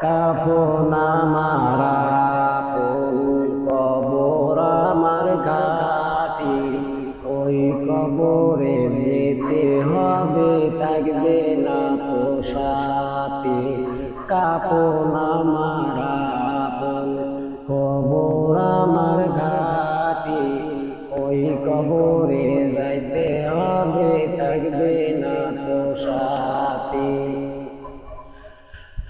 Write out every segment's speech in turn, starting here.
কাপন আমার আপন কবর আমার ঘাটি। ওই কবরে যেতে হবে, থাকবে না তো সাথে। কাপন আমার আপন কবর আমার ঘাটি। ওই কবরে যাইতে হবে, থাকবে না তো সাথে।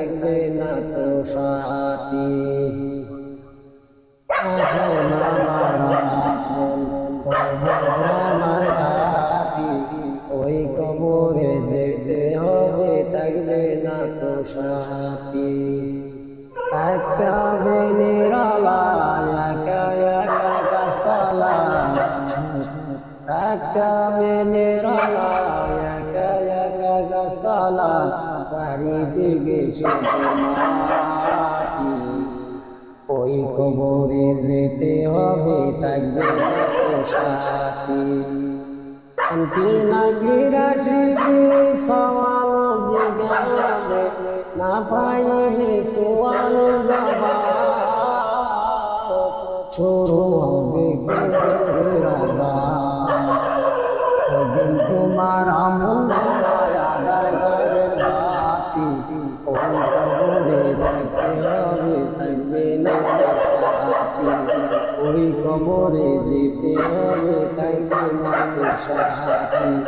থাকবে না তো সাথী রাখুন আমার আমার ওই কবরে যেতে হবে থাকবে না তো সাথী থাকতে হবে নিরালা একা একা গাছতলা থাকতে হবে নিরালা একা একা গাছতলা চারিদিকে মাটি ওই কবরে যেতে হবে, থাকবে সাথী না পাইলে সোয়াল জবাব। শুরু হবে রাজা ওই কবরে যেতে হবে তাই না তো সাথী